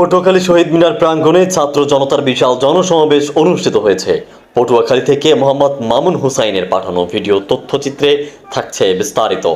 পটুয়াখালী শহীদ মিনার প্রাঙ্গণে ছাত্র জনতার বিশাল জনসমাবেশ অনুষ্ঠিত হয়েছে। পটুয়াখালী থেকে মোহাম্মদ মামুন হুসাইনের পাঠানো ভিডিও তথ্যচিত্রে থাকছে বিস্তারিত।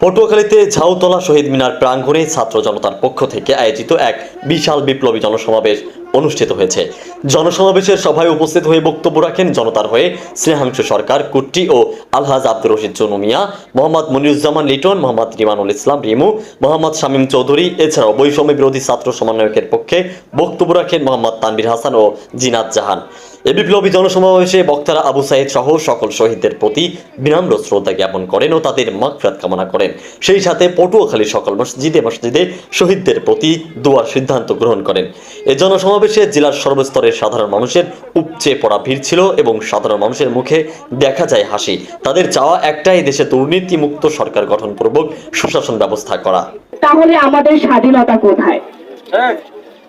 পটুয়াখালীতে ঝাউতলা শহীদ মিনার প্রাঙ্গণে ছাত্র জনতার পক্ষ থেকে আয়োজিত এক বিশাল বিপ্লবী জনসমাবেশ অনুষ্ঠিত হয়েছে। জনসমাবেশের সভায় উপস্থিত হয়ে বক্তব্য রাখেন জনতার হয়ে স্নেহাংশু সরকার কুট্টি ও আলহাজ আব্দুর রশিদ জনু মিয়া, মোহাম্মদ মনিরুজ্জামান লিটন, মোহাম্মদ রিমানুল ইসলাম রিমু, মোহাম্মদ শামীম চৌধুরী, এছাড়াও বৈষম্য বিরোধী ছাত্র সমন্বয়কের পক্ষে বক্তব্য রাখেন মোহাম্মদ তানবির হাসান ও জিনাত জাহান। এ বিপ্লবী জনসমাবেশে বক্তারা আবু সাইদ সহ সকল শহীদদের প্রতি বিনম্র শ্রদ্ধা জ্ঞাপন করেন ও তাদের মাগফিরাত কামনা করেন। সেই সাথে পটুয়াখালী সকল মসজিদে মসজিদে শহীদদের প্রতি দোয়ার সিদ্ধান্ত গ্রহণ করেন। এ জনসমাবেশে জেলার সর্বস্তরের সাধারণ মানুষের উপচে পড়া ভিড় ছিল এবং সাধারণ মানুষের মুখে দেখা যায় হাসি। তাদের চাওয়া একটাই দেশে দুর্নীতিমুক্ত সরকার গঠনপূর্বক সুশাসন ব্যবস্থা করা। তাহলে আমাদের স্বাধীনতা কোথায়?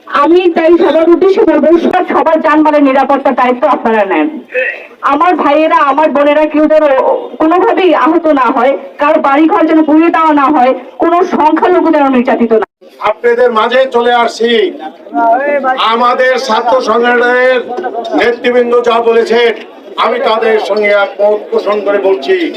আমি তাই সবার উদ্দেশ্যে বলব সবার- যানবাহনের নিরাপত্তার দায়িত্ব আপনারা নেন। আমার ভাইয়েরা, আমার বোনেরা কেউ যেন কোনোভাবেই আহত না হয়, কারও বাড়ি ঘর যেন পুড়িয়ে দেওয়া না হয়, কোনো সংখ্যালঘু যেন নির্যাতিত না আপনাদের মাঝে চলে আসছি। আমাদের ছাত্র সংগঠনের নেতৃবৃন্দ যা বলেছেন, আমি তাদের সঙ্গে একমত পোষণ করে বলছি।